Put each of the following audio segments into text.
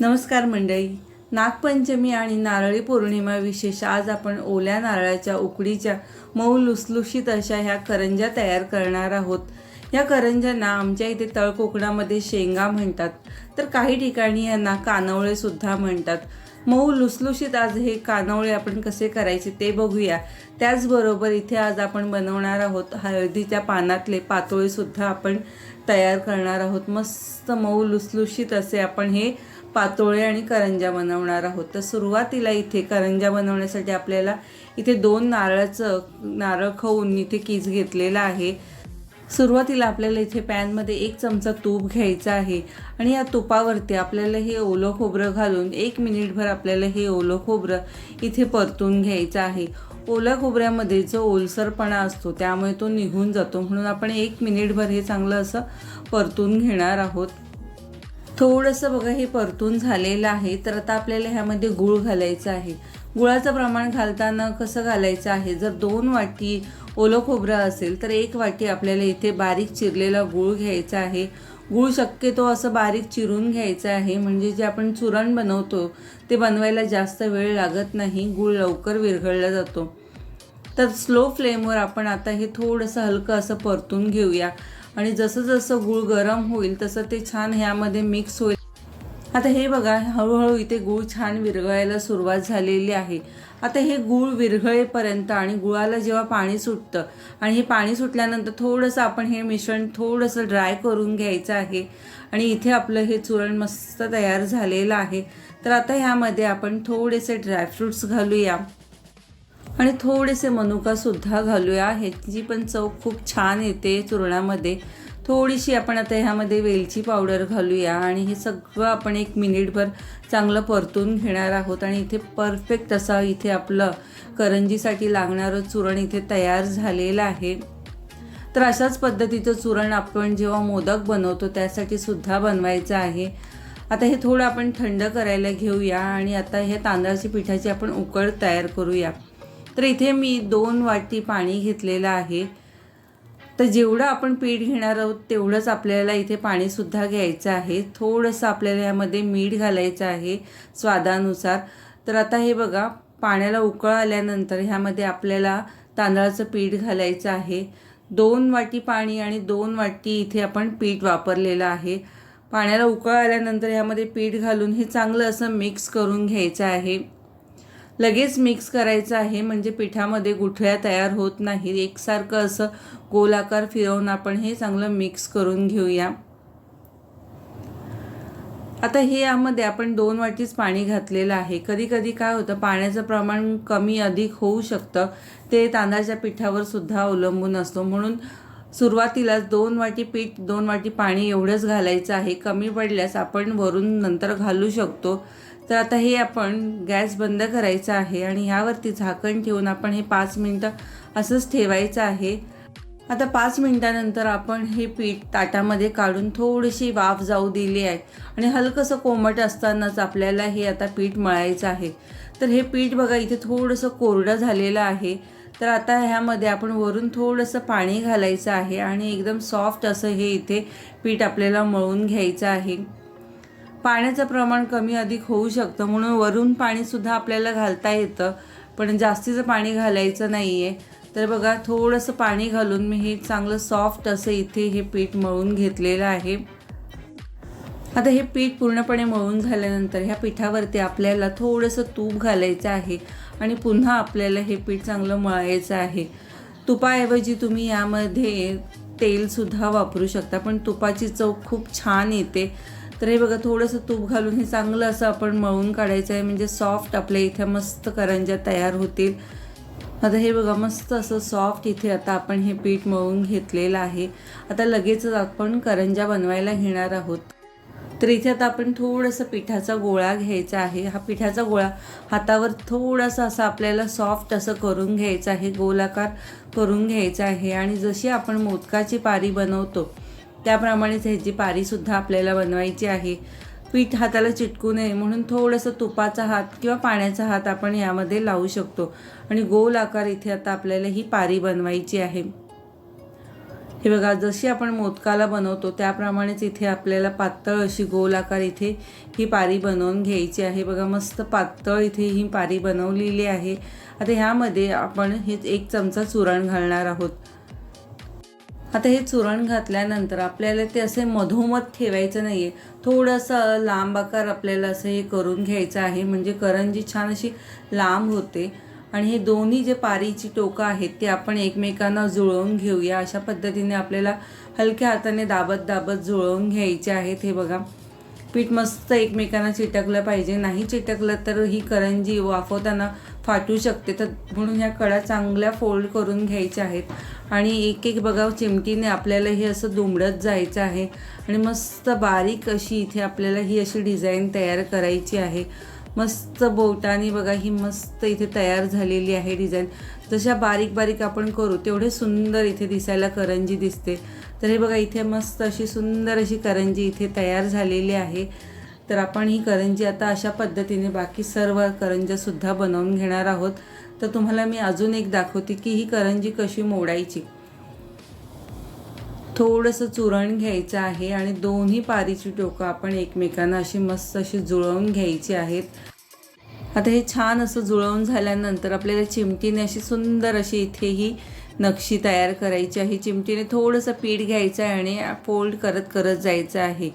नमस्कार मंडळी. नागपंचमी आणि नारळी पौर्णिमा विशेष आज आपण ओल्या नारळाच्या उकडीच्या मऊ लुसलुशीत अशा ह्या करंज्या तयार करणार आहोत. या करंज्यांना आमच्या इथे तळकोकणामध्ये शेंगा म्हणतात. तर काही ठिकाणी यांना कानवळे सुद्धा म्हणतात. मऊ लुसलुशीत आज हे कानवळे आपण कसे करायचे ते बघूया. त्याचबरोबर इथे आज आपण बनवणार आहोत हळदीच्या पानातले पातोळेसुद्धा आपण तयार करणार आहोत. मस्त मऊ लुसलुशीत असे आपण हे पातोळे आणि करंजा बनवणार आहोत. तर सुरुवातीला इथे करंजा बनवण्यासाठी आपल्याला इथे दोन नारळाचं नारळ खाऊन इथे कीस घेतलेला आहे. सुरुवातीला आपल्याला इथे पॅनमध्ये एक चमचा तूप घ्यायचा आहे आणि या तुपावरती आपल्याला हे ओलं खोबरं घालून एक मिनिटभर आपल्याला हे ओलं खोबरं इथे परतून घ्यायचं आहे. ओल्या खोबऱ्यामध्ये जो ओलसरपणा असतो त्यामुळे तो निघून जातो म्हणून आपण एक मिनिटभर हे चांगलं असं परतून घेणार आहोत. थोडंसं बघा हे परतून झालेलं आहे. तर आता आपल्याला ह्यामध्ये गूळ घालायचं आहे. गुळाचं प्रमाण घालताना कसं घालायचं आहे? जर दोन वाटी ओलं खोबरं असेल तर एक वाटी आपल्याला इथे बारीक चिरलेला गूळ घ्यायचा आहे. गूळ शक्यतो असं बारीक चिरून घ्यायचं आहे. म्हणजे जे आपण चुरण बनवतो ते बनवायला जास्त वेळ लागत नाही. गूळ लवकर विरघळला जातो. तर स्लो फ्लेमवर आपण आता हे थोडंसं हलकं असं परतून घेऊया. आणि जसं जसं गूळ गरम होईल तसं ते छान ह्यामध्ये मिक्स होईल. आता हे बघा हळूहळू इथे गूळ छान विरघळायला सुरुवात झालेली आहे. आता हे गूळ विरघळेपर्यंत आणि गुळाला जेव्हा पाणी सुटतं आणि हे पाणी सुटल्यानंतर थोडंसं आपण हे मिश्रण थोडंसं ड्राय करून घ्यायचं आहे. आणि इथे आपलं हे चुरण मस्त तयार झालेलं आहे. तर आता ह्यामध्ये आपण थोडेसे ड्रायफ्रूट्स घालूया. आणि थोडेसे मनुकासुद्धा घालूया. ह्याची पण चव खूप छान येते चूर्णामध्ये. थोडीशी आपण आता ह्यामध्ये वेलची पावडर घालूया आणि हे सगळं आपण एक मिनिटभर चांगलं परतून घेणार आहोत. आणि इथे परफेक्ट असा इथे आपलं करंजीसाठी लागणारं चूरण इथे तयार झालेलं आहे. तर अशाच पद्धतीचं चूरण आपण जेव्हा मोदक बनवतो त्यासाठी सुद्धा बनवायचं आहे. आता हे थोडं आपण थंड करायला घेऊया आणि आता हे तांदळाची पिठाची आपण उकळ तयार करूया. तर इथे मी दोन वाटी पाणी घेतलेलं आहे. तर जेवढं आपण पीठ घेणार आहोत तेवढंच आपल्याला इथे पाणीसुद्धा घ्यायचं आहे. थोडंसं आपल्याला यामध्ये मीठ घालायचं आहे स्वादानुसार. तर आता हे बघा पाण्याला उकळ आल्यानंतर ह्यामध्ये आपल्याला तांदळाचं पीठ घालायचं आहे. दोन वाटी पाणी आणि दोन वाटी इथे आपण पीठ वापरलेलं आहे. पाण्याला उकळ आल्यानंतर ह्यामध्ये पीठ घालून हे चांगलं असं मिक्स करून घ्यायचं आहे. लगेच मिक्स करायचं आहे. म्हणजे पिठामध्ये गुठळ्या तयार होत नाही एकसारखं असं गोलाकार फिरवून आपण हे चांगलं मिक्स करून घेऊया. आता हे यामध्ये आपण दोन वाटीच पाणी घातलेलं आहे. कधी कधी काय होतं पाण्याचं प्रमाण कमी अधिक होऊ शकतं. ते तांदळाच्या पिठावर सुद्धा अवलंबून असतो. म्हणून सुरुवातीलाच दोन वाटी पीठ दोन वाटी पाणी एवढंच घालायचं आहे. कमी पडल्यास आपण वरून नंतर घालू शकतो. तर आता हे आपण गॅस बंद करायचा आहे आणि ह्यावरती झाकण ठेवून आपण हे पाच मिनटं असंच ठेवायचं आहे. आता पाच मिनटानंतर आपण हे पीठ ताटामध्ये काढून थोडीशी वाफ जाऊ दिली आहे. आणि हलकंसं कोमट असतानाच आपल्याला हे आता पीठ मळायचं आहे. तर हे पीठ बघा इथे थोडंसं कोरडं झालेलं आहे. तर आता ह्यामध्ये आपण वरून थोडंसं पाणी घालायचं आहे आणि एकदम सॉफ्ट असं हे इथे पीठ आपल्याला मळून घ्यायचं आहे. पाण्याचं प्रमाण कमी अधिक होऊ शकतं म्हणून वरून पाणीसुद्धा आपल्याला घालता येतं. पण जास्तीचं पाणी घालायचं नाही आहे तर बघा थोडंसं पाणी घालून मी हे चांगलं सॉफ्ट असं इथे हे पीठ मळून घेतलेलं आहे. आता हे पीठ पूर्णपणे मळून झाल्यानंतर ह्या पिठावरती आपल्याला थोडंसं तूप घालायचं आहे आणि पुन्हा आपल्याला हे पीठ चांगलं मळायचं आहे. तुपाऐवजी तुम्ही यामध्ये तेलसुद्धा वापरू शकता पण तुपाची चव खूप छान येते. तर हे बघा थोडंसं तूप घालून हे चांगलं असं आपण मळून काढायचं आहे. म्हणजे सॉफ्ट आपल्या इथे मस्त करंज्या तयार होतील. आता हे बघा मस्त असं सॉफ्ट इथे आता आपण हे पीठ मळून घेतलेलं आहे. आता लगेचच आपण करंज्या बनवायला घेणार आहोत. तर इथे आता आपण थोडंसं पिठाचा गोळा घ्यायचा आहे. हा पिठाचा गोळा हातावर थोडासा असं आपल्याला सॉफ्ट असं करून घ्यायचा आहे. गोलाकार करून घ्यायचा आहे. आणि जशी आपण मोदकाची पारी बनवतो त्याप्रमाणेच ह्याची पारीसुद्धा आपल्याला बनवायची आहे पीठ हाताला चिटकू नये म्हणून थोडंसं तुपाचा हात किंवा पाण्याचा हात आपण यामध्ये लावू शकतो. आणि गोल आकार इथे आता आपल्याला ही पारी बनवायची आहे. हे बघा जशी आपण मोदकाला बनवतो त्याप्रमाणेच इथे आपल्याला पातळ अशी गोल आकार इथे ही पारी बनवून घ्यायची आहे. बघा मस्त पातळ इथे ही पारी बनवलेली आहे. आता ह्यामध्ये आपण हे एक चमचा चुरण घालणार आहोत. आता हे चुरण घातल्यानंतर आपल्याला ते असे मधोमध ठेवायचं नाही आहे थोडंसं लांब आकार आपल्याला असं हे करून घ्यायचं आहे. म्हणजे करंजी छान अशी लांब होते. आणि हे दोन्ही जे पारीची टोकं आहेत ते आपण एकमेकांना जुळवून घेऊया. अशा पद्धतीने आपल्याला हलक्या हाताने दाबत दाबत जुळवून घ्यायचे आहेत. हे बघा. पीठ मस्त एकमेकांना चिटकलं पाहिजे. नाही चिटकलं तर ही करंजी वाफवताना फाटू शकते. तर म्हणून ह्या कडा चांगल्या फोल्ड करून घ्यायच्या आहेत. आणि एक एक बघा चिमटीने आपल्याला हे असं दुमडत जायचं आहे. आणि मस्त बारीक अशी इथे आपल्याला ही अशी डिझाईन तयार करायची आहे. मस्त बोटाने बघा ही मस्त इथे तयार झालेली आहे डिझाईन जशा बारीक बारीक आपण करू तेवढे सुंदर इथे दिसायला करंजी दिसते. तर हे बघा इथे मस्त अशी सुंदर अशी करंजी इथे तयार झालेली आहे. तर आपण ही करंजी आता अशा पद्धतीने बाकी सर्व करंज्यासुद्धा बनवून घेणार आहोत. तर तुम्हाला मी अजून एक दाखवते की ही करंजी कशी मोडायची. थोडंसं चुरण घ्यायचं आहे आणि दोन्ही पारीची टोकं आपण एकमेकांना अशी मस्त अशी जुळवून घ्यायची आहेत. आता हे छान असं जुळवून झाल्यानंतर आपल्याला चिमटीने अशी सुंदर अशी इथे ही नक्षी तयार करायची आहे. चिमटीने थोडंसं पीठ घ्यायचं आहे आणि फोल्ड करत करत जायचं आहे.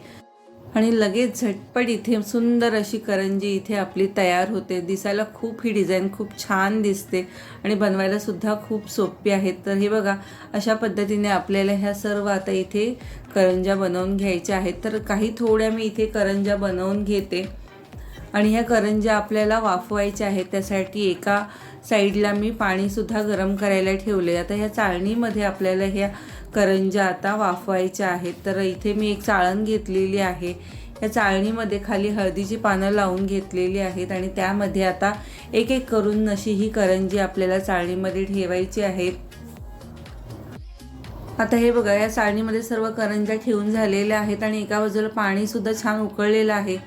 आणि लगेच झटपट इथे सुंदर अशी करंजी इथे आपली तयार होते. दिसायला खूप ही डिझाईन खूप छान दिसते आणि बनवायलासुद्धा खूप सोपी आहेत. तर हे बघा अशा पद्धतीने आपल्याला ह्या सर्व आता इथे करंजा बनवून घ्यायच्या आहेत. तर काही थोड्या मी इथे करंजा बनवून घेते. आणि ह्या करंज्या आपल्याला वाफवायच्या आहेत. त्यासाठी एका साईडला मी पाणीसुद्धा गरम करायला ठेवले आता ह्या चाळणीमध्ये आपल्याला ह्या करंज्या आता वाफवायच्या आहेत. तर इथे मी एक चाळण घेतलेली आहे. या चाळणीमध्ये खाली हळदीची पानं लावून घेतलेली आहेत आणि त्यामध्ये आता एक एक करून नशी ही करंजी आपल्याला चाळणीमध्ये ठेवायची आहेत आता हे बघा या चाळणीमध्ये सर्व करंज्या ठेवून झालेल्या आहेत आणि एका बाजूला पाणीसुद्धा छान उकळलेलं आहे.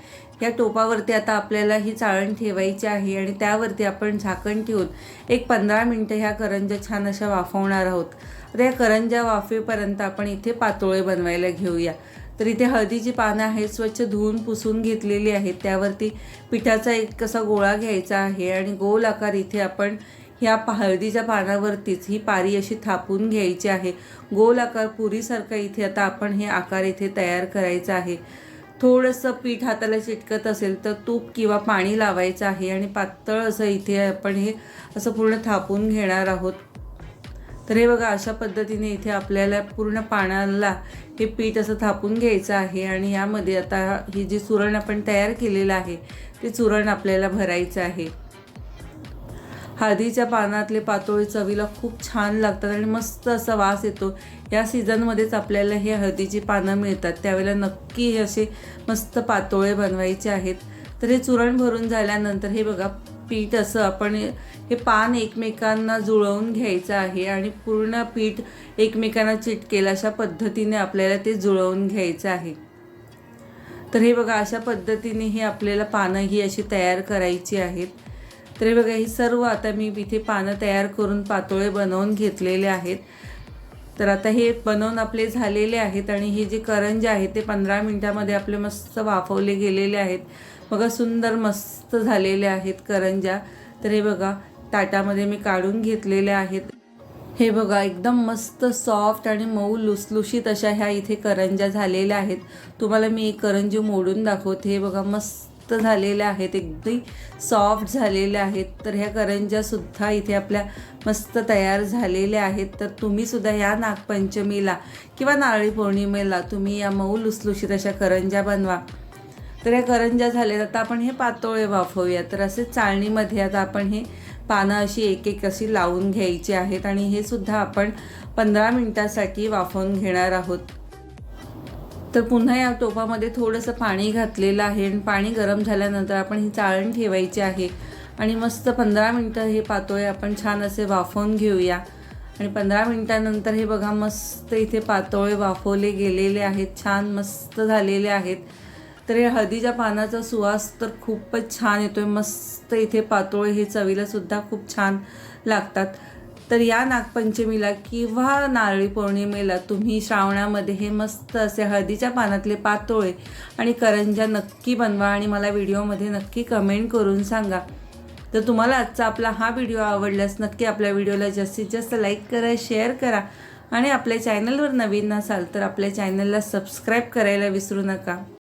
या टोपावरती आता आपल्याला ही चाळण ठेवायची आहे आणि त्यावरती आपण झाकण ठेवून एक पंधरा मिनटं ह्या करंज्या छान अशा वाफवणार आहोत. तर या करंज्या वाफेपर्यंत आपण इथे पातोळे बनवायला घेऊया. तर इथे हळदीची पानं आहेत स्वच्छ धुवून पुसून घेतलेली आहेत. त्यावरती पिठाचा एक कसा गोळा घ्यायचा आहे आणि गोल आकार इथे आपण ह्या हळदीच्या पानावरतीच ही पारी अशी थापून घ्यायची आहे. गोल आकार पुरीसारखा इथे आता आपण हे आकार इथे तयार करायचा आहे. थोडंसं पीठ हाताला चिटकत असेल तर तूप किंवा पाणी लावायचं आहे आणि पातळ असं इथे आपण हे असं पूर्ण थापून घेणार आहोत. तर हे बघा अशा पद्धतीने इथे आपल्याला पूर्ण पाण्याला हे पीठ असं थापून घ्यायचं आहे आणि यामध्ये आता ही जी चुरण आपण तयार केलेलं आहे ते चुरण आपल्याला भरायचं आहे. हळदीच्या पानातले पातोळे चवीला खूप छान लागतात आणि मस्त असा वास येतो. या सीझनमध्येच आपल्याला हे हळदीची पानं मिळतात. त्यावेळेला नक्की हे असे मस्त पातोळे बनवायचे आहेत. तर हे चुरण भरून झाल्यानंतर हे बघा पीठ असं आपण हे पान एकमेकांना जुळवून घ्यायचं आहे आणि पूर्ण पीठ एकमेकांना चिटकेल अशा पद्धतीने आपल्याला ते जुळवून घ्यायचं आहे. तर हे बघा अशा पद्धतीने ही आपल्याला पानं ही अशी तयार करायची आहेत. तर बघा ही सर्व आता मी इथे पानं तयार करून पातोळे बनवून घेतलेले आहेत. तर आता हे बनवून आपले झालेले आहेत आणि हे जे करंजे आहेत ते पंधरा मिनटामध्ये आपले मस्त वाफवले गेलेले आहेत. बघा सुंदर मस्त झालेले आहेत करंजा. तर हे बघा ताटामध्ये मी काढून घेतलेले आहेत. हे बघा एकदम मस्त सॉफ्ट आणि मऊ लुसलुशीत अशा ह्या इथे करंजा झालेल्या आहेत. तुम्हाला मी एक करंजी मोडून दाखवते. हे बघा मस्त झालेल्या आहेत एकदम सॉफ्ट झालेल्या आहेत. तर ह्या करंज्यासुद्धा इथे आपल्या मस्त तयार झालेल्या आहेत. तर तुम्हीसुद्धा या नागपंचमीला किंवा नारळी पौर्णिमेला तुम्ही या मऊ लुसलुशीत अशा करंज्या बनवा. तर या करंज्या झाल्या आता आपण हे पातोळे वाफवूया. तर असे चाळणीमध्ये आता आपण हे पानं अशी एक एक अशी लावून घ्यायची आहेत आणि हे सुद्धा आपण पंधरा मिनटासाठी वाफवून घेणार आहोत. तर पुन्हा या टोपामध्ये थोडंसं पाणी घातलेलं आहे आणि पाणी गरम झाल्यानंतर आपण ही चाळण ठेवायची आहे. आणि मस्त पंधरा मिनटं हे पातोळे आपण छान असे वाफवून घेऊया. आणि पंधरा मिनटानंतर हे बघा मस्त इथे पातोळे वाफवले गेलेले आहेत छान मस्त झालेले आहेत. तर हे हळदीच्या पानाचा सुवास तर खूपच छान येतो आहे मस्त इथे पातोळे हे चवीलासुद्धा खूप छान लागतात. तर या नागपंचमीला किंवा नारळी पौर्णिमेला तुम्ही श्रावणामध्ये हे मस्त असे हळदीच्या पानातले पातोळे आणि करंजा नक्की बनवा आणि मला व्हिडिओमध्ये नक्की कमेंट करून सांगा. तर तुम्हाला आजचा आपला हा व्हिडिओ आवडल्यास नक्की आपल्या व्हिडिओला जास्तीत जास्त लाईक करा शेअर करा आणि आपल्या चॅनलवर नवीन नसाल तर आपल्या चॅनलला सबस्क्राईब करायला विसरू नका.